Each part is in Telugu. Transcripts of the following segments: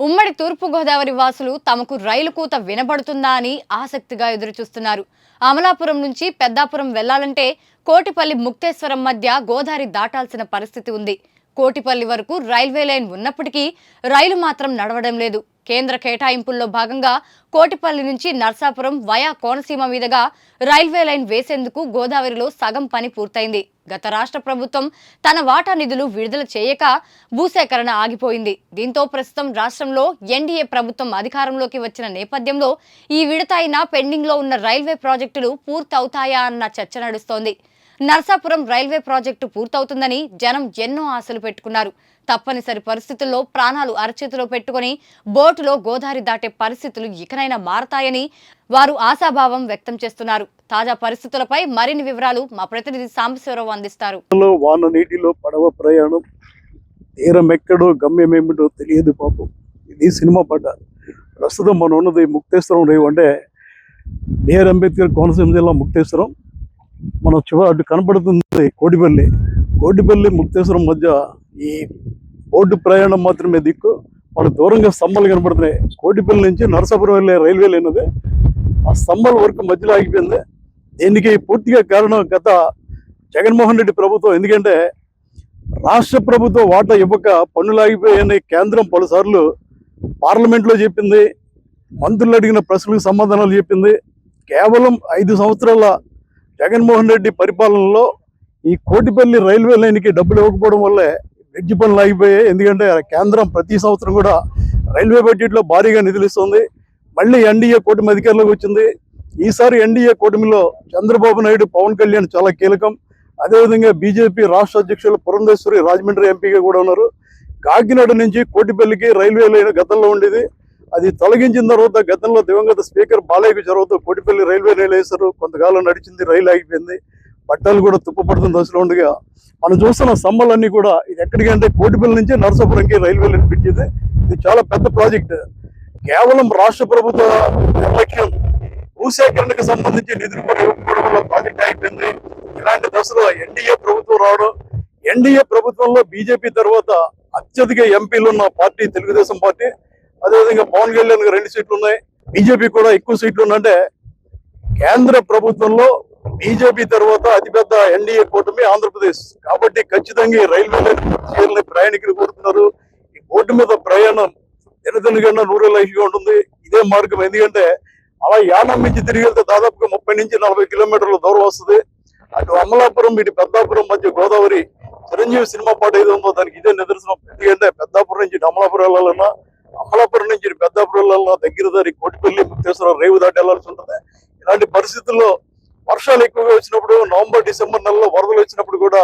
ఉమ్మడి తూర్పుగోదావరి వాసులు తమకు రైలు కూత వినబడుతుందా అని ఆసక్తిగా ఎదురుచూస్తున్నారు. అమలాపురం నుంచి పెద్దాపురం వెళ్ళాలంటే కోటిపల్లి ముక్తేశ్వరం మధ్య గోదావరి దాటాల్సిన పరిస్థితి ఉంది. కోటిపల్లి వరకు రైల్వే లైన్ ఉన్నప్పటికీ రైలు మాత్రం నడవడం లేదు. కేంద్ర కేటాయింపుల్లో భాగంగా కోటిపల్లి నుంచి నర్సాపురం వయా కోనసీమ మీదుగా రైల్వే లైన్ వేసేందుకు గోదావరిలో సగం పని పూర్తయింది. గత రాష్ట్ర ప్రభుత్వం తన వాటా నిధులు విడుదల చేయక భూసేకరణ ఆగిపోయింది. దీంతో ప్రస్తుతం రాష్ట్రంలో ఎన్డీఏ ప్రభుత్వం అధికారంలోకి వచ్చిన నేపథ్యంలో ఈ విడత అయినా పెండింగ్లో ఉన్న రైల్వే ప్రాజెక్టులు పూర్తవుతాయా అన్న చర్చ నడుస్తోంది. నర్సాపురం రైల్వే ప్రాజెక్టు పూర్తవుతుందని జనం ఎన్నో ఆశలు పెట్టుకున్నారు. తప్పనిసరి పరిస్థితుల్లో ప్రాణాలు అరచేతిలో పెట్టుకుని బోటులో గోదావరి దాటే పరిస్థితులు ఇకనైనా మారతాయని వారు ఆశాభావం వ్యక్తం చేస్తున్నారు. తాజా పరిస్థితులపై మరిన్ని వివరాలు మా ప్రతినిధి సాంబశివరావు అందిస్తారు. వాన నీటిలో పడవ ప్రయాణం తీరం ఎక్కడో గమ్యం ఏమిటో తెలియదు పాపం. ఇది సినిమా పడ్డ ప్రస్తుతం మనం ఉన్నది ముక్తేశ్వరం రేవు అంటే బిఆర్ అంబేద్కర్ కోనసీమ జిల్లా ముక్తేశ్వరం. మన చివరి అటు కనపడుతుంది కోటిపల్లి కోటిపల్లి ముక్తేశ్వరం మధ్య ఈ బోర్డు ప్రయాణం మాత్రమే దిక్కు. మన దూరంగా స్తంభాలు కనపడుతున్నాయి కోటిపల్లి నుంచి నరసాపురం వెళ్ళే రైల్వే లేనిది ఆ స్తంభాల వరకు మధ్యలో ఆగిపోయింది. దీనికి పూర్తిగా కారణం గత జగన్మోహన్ రెడ్డి ప్రభుత్వం. ఎందుకంటే రాష్ట్ర ప్రభుత్వం వాటా ఇవ్వక పన్నులు ఆగిపోయాయని కేంద్రం పలుసార్లు పార్లమెంట్లో చెప్పింది. మంత్రులు అడిగిన ప్రశ్నలకు సమాధానాలు చెప్పింది. కేవలం ఐదు సంవత్సరాల జగన్మోహన్ రెడ్డి పరిపాలనలో ఈ కోటిపల్లి రైల్వే లైన్కి డబ్బులు ఇవ్వకపోవడం వల్లే బ్రిడ్జ్ పనులు ఆగిపోయాయి. ఎందుకంటే కేంద్రం ప్రతి సంవత్సరం కూడా రైల్వే బడ్జెట్లో భారీగా నిధులిస్తుంది మళ్ళీ ఎన్డీఏ కూటమి అధికారంలోకి వచ్చింది. ఈసారి ఎన్డీఏ కూటమిలో చంద్రబాబు నాయుడు పవన్ కళ్యాణ్ చాలా కీలకం. అదేవిధంగా బీజేపీ రాష్ట్ర అధ్యక్షులు పురంధేశ్వరి రాజమండ్రి ఎంపీగా కూడా ఉన్నారు. కాకినాడ నుంచి కోటిపల్లికి రైల్వే లైన్ గతంలో ఉండేది. అది తొలగించిన తర్వాత గతంలో దివంగత స్పీకర్ బాలయ్యకు చొరవతో కోటిపల్లి రైల్వే రైలు వేశారు. కొంతకాలం నడిచింది రైలు ఆగిపోయింది. పట్టాలు కూడా తుప్పపడుతున్న దశలో ఉండగా మనం చూస్తున్న స్తంభాలన్నీ కూడా ఇది ఎక్కడికంటే కోటిపల్లి నుంచి నరసాపురంకి రైల్వే లైన్ పెట్టింది ఇది. చాలా పెద్ద ప్రాజెక్ట్. కేవలం రాష్ట్ర ప్రభుత్వ నిర్లక్ష్యం భూసేకరణకు సంబంధించి నిధులు వల్ల ప్రాజెక్ట్ అయిపోయింది ఇలాంటి దశలో ఎన్డీఏ ప్రభుత్వం రావడం ఎన్డీఏ ప్రభుత్వంలో బీజేపీ తర్వాత అత్యధిక ఎంపీలు ఉన్న పార్టీ తెలుగుదేశం పార్టీ. అదేవిధంగా పవన్ కళ్యాణ్ రెండు సీట్లు ఉన్నాయి. బీజేపీ కూడా ఎక్కువ సీట్లు ఉన్నాయంటే కేంద్ర ప్రభుత్వంలో బీజేపీ తర్వాత అతిపెద్ద ఎన్డీఏ కూటమి ఆంధ్రప్రదేశ్. కాబట్టి ఖచ్చితంగా ఈ రైల్వే లైన్ ప్రయాణికులు కోరుతున్నారు. ఈ బోర్డు మీద ప్రయాణం దినదినగంగా నూరే లైఫ్గా ఉంటుంది. ఇదే మార్గం. ఎందుకంటే అలా యానం నుంచి తిరిగి వెళ్తే దాదాపుగా ముప్పై నుంచి నలభై కిలోమీటర్ల దూరం వస్తుంది. అటు అమలాపురం ఇటు పెద్దాపురం మధ్య గోదావరి చిరంజీవి సినిమా పాట ఏదో ఉందో దానికి ఇదే నిదర్శనం. ఎందుకంటే పెద్దాపురం నుంచి అమలాపురం వెళ్ళాలన్నా అమలాపురం నుంచి పెద్దాపురంలో దగ్గర దారి కోటిపల్లి ముక్తేశ్వరం రేవు దాటి వెళ్ళాల్సి ఉంటుంది. ఇలాంటి పరిస్థితుల్లో వర్షాలు ఎక్కువగా వచ్చినప్పుడు నవంబర్ డిసెంబర్ నెలలో వరదలు వచ్చినప్పుడు కూడా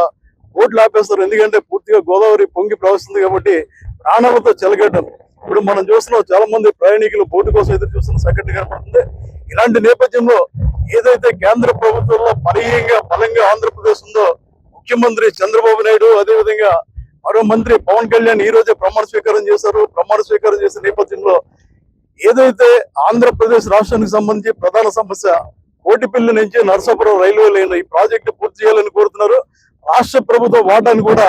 బోట్లు ఆపేస్తారు. ఎందుకంటే పూర్తిగా గోదావరి పొంగి ప్రవహిస్తుంది కాబట్టి ప్రాణాలతో చెలగడ్డం ఇప్పుడు మనం చూస్తున్నాం చాలా మంది ప్రయాణికులు బోటు కోసం ఎదురు చూస్తున్న సంఘటన కనపడుతుంది. ఇలాంటి నేపథ్యంలో ఏదైతే కేంద్ర ప్రభుత్వంలో బలీయంగా బలంగా ఆంధ్రప్రదేశ్ ఉందో ముఖ్యమంత్రి చంద్రబాబు నాయుడు అదేవిధంగా మరో మంత్రి పవన్ కళ్యాణ్ ఈ రోజే ప్రమాణ స్వీకారం చేశారు. ప్రమాణ స్వీకారం చేసిన నేపథ్యంలో ఏదైతే ఆంధ్రప్రదేశ్ రాష్ట్రానికి సంబంధించి ప్రధాన సమస్య కోటిపల్లి నుంచి నరసాపురం రైల్వే లైన్ ఈ ప్రాజెక్టు పూర్తి చేయాలని కోరుతున్నారు. రాష్ట్ర ప్రభుత్వ వాటాను కూడా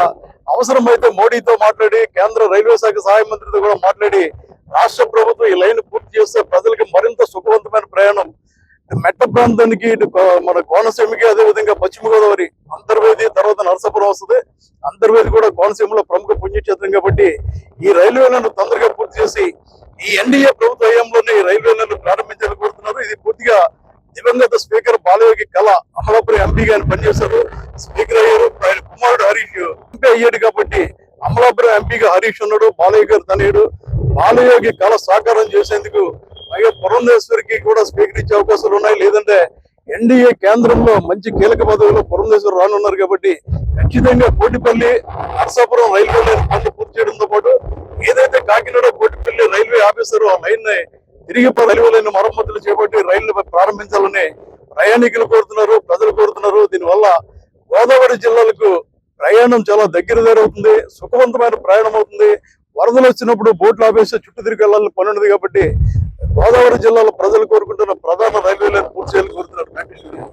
అవసరమైతే మోడీతో మాట్లాడి కేంద్ర రైల్వే శాఖ సహాయ మంత్రితో కూడా మాట్లాడి రాష్ట్ర ప్రభుత్వం ఈ లైన్ పూర్తి చేస్తే ప్రజలకు మరింత సుఖవంతమైన ప్రయాణం ప్రాంతానికి ఇటు మన కోనసీమకి అదే విధంగా పశ్చిమ గోదావరి అంతర్వేది తర్వాత నరసాపురం వస్తుంది. అంతర్వేది కూడా కోనసీమలో ప్రముఖ పుణ్యక్షేత్రం కాబట్టి ఈ రైల్వేలను తొందరగా పూర్తి చేసి ఈ ఎన్డీఏ ప్రభుత్వ హయాంలోనే ఈ రైల్వే ప్రారంభించాలని కోరుతున్నారు. ఇది పూర్తిగా దివంగత స్పీకర్ బాలయోగి కళ అమలాపురం ఎంపీగా ఆయన పనిచేశారు. స్పీకర్ అయ్యారు. ఆయన కుమారుడు హరీష్. ఎంపీ అయ్యాడు కాబట్టి అమలాపురం ఎంపీగా హరీష్ ఉన్నాడు. బాలయ్య గారు తనయుడు. బాలయోగి కళ సాకారం చేసేందుకు పైగా పురంధేశ్వరికి కూడా స్పీకర్ ఇచ్చే అవకాశాలు ఉన్నాయి. లేదంటే ఎన్డీఏ కేంద్రంలో మంచి కీలక పదవిలో పురంధేశ్వరు రానున్నారు కాబట్టి ఖచ్చితంగా కోటిపల్లి నర్సాపురం రైల్వే లైన్ పనులు పూర్తి చేయడంతో పాటు ఏదైతే కాకినాడ కోటిపల్లి రైల్వే ఆఫీసర్ ఆ లైన్ని తిరిగి రైల్వే లైన్ మరమ్మతులు చేపట్టి రైళ్ళు ప్రారంభించాలని ప్రయాణికులు కోరుతున్నారు ప్రజలు కోరుతున్నారు. దీనివల్ల గోదావరి జిల్లాలకు ప్రయాణం చాలా దగ్గర దగ్గర అవుతుంది సుఖవంతమైన ప్రయాణం అవుతుంది. వరదలు వచ్చినప్పుడు బోట్లు ఆపేసి చుట్టూ తిరిగి వెళ్ళాలని పని ఉన్నది కాబట్టి గోదావరి జిల్లాలో ప్రజలు కోరుకుంటున్న ప్రధాన రైల్వే లైన్ పూర్తి చేయాలని కోరుతున్నారు.